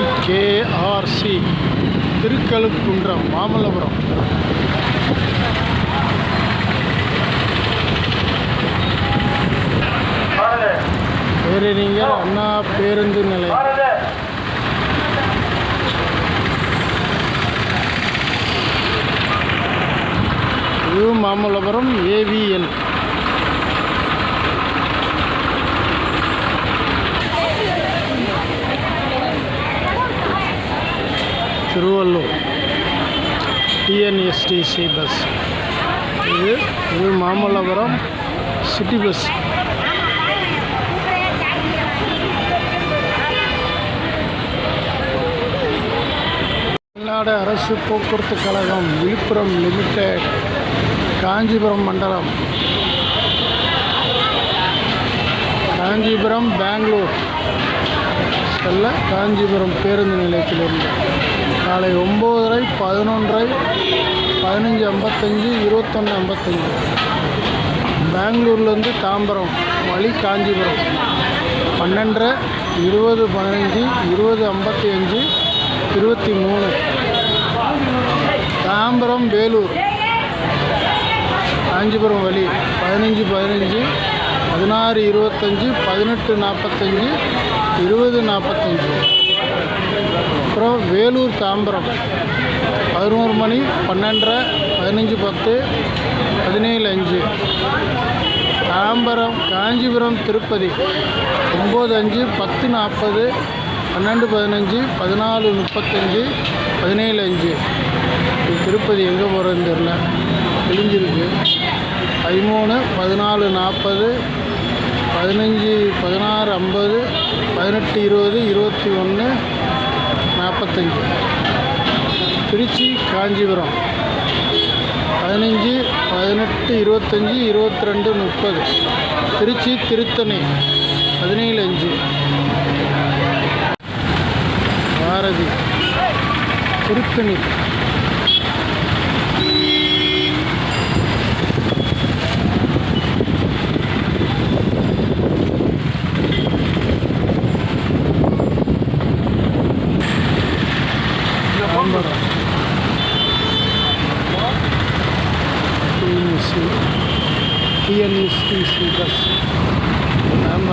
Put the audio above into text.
சிகேஆர்சி திருக்கழுக்குன்றம் மாமல்லபுரம். வேறு நீங்கள் அண்ணா பேருந்து நிலையம். Mamallapuram AVN Tiruvallur. TNSTC bus இது இது மாமல்லபுரம் சிட்டி பஸ் தமிழ்நாடு அரசு போக்குவரத்து கழகம் விழுப்புரம் லிமிடெட் காஞ்சிபுரம் மண்டலம். காஞ்சிபுரம் பெங்களூர். செல்ல காஞ்சிபுரம் பேருந்து நிலையத்திலிருந்து காலை ஒம்போதரை பதினொன்றரை பதினஞ்சு ஐம்பத்தஞ்சு இருபத்தொன்று ஐம்பத்தஞ்சு. பெங்களூர்லேருந்து தாம்பரம் வழி காஞ்சிபுரம். பன்னெண்டரை இருபது பதினஞ்சு இருபது ஐம்பத்தி அஞ்சு இருபத்தி மூணு தாம்பரம் வேலூர். காஞ்சிபுரம் வழி பதினஞ்சு பதினஞ்சு பதினாறு இருபத்தஞ்சி பதினெட்டு நாற்பத்தஞ்சு இருபது நாற்பத்தஞ்சு அப்புறம் வேலூர் தாம்பரம். பதினோரு மணி பன்னெண்டரை பதினஞ்சு பத்து பதினேழு அஞ்சு. தாம்பரம் காஞ்சிபுரம் திருப்பதி. ஒம்பது அஞ்சு பத்து நாற்பது பன்னெண்டு பதினஞ்சு பதினாலு முப்பத்தஞ்சு பதினேழு அஞ்சு. திருப்பதி எங்கே போகிறதுன்னு தெரில கிழிஞ்சிருக்கு பதிமூணு பதினாலு நாற்பது பதினஞ்சு பதினாறு ஐம்பது பதினெட்டு இருபது இருபத்தி ஒன்று நாற்பத்தஞ்சு. திருச்சி காஞ்சிபுரம். பதினஞ்சு பதினெட்டு இருபத்தஞ்சி இருபத்தி ரெண்டு முப்பது. திருச்சி திருத்தணி. பதினேழு அஞ்சு. Bharathi. Tiruttani Tambaram TNSC TNSTC bus Tambaram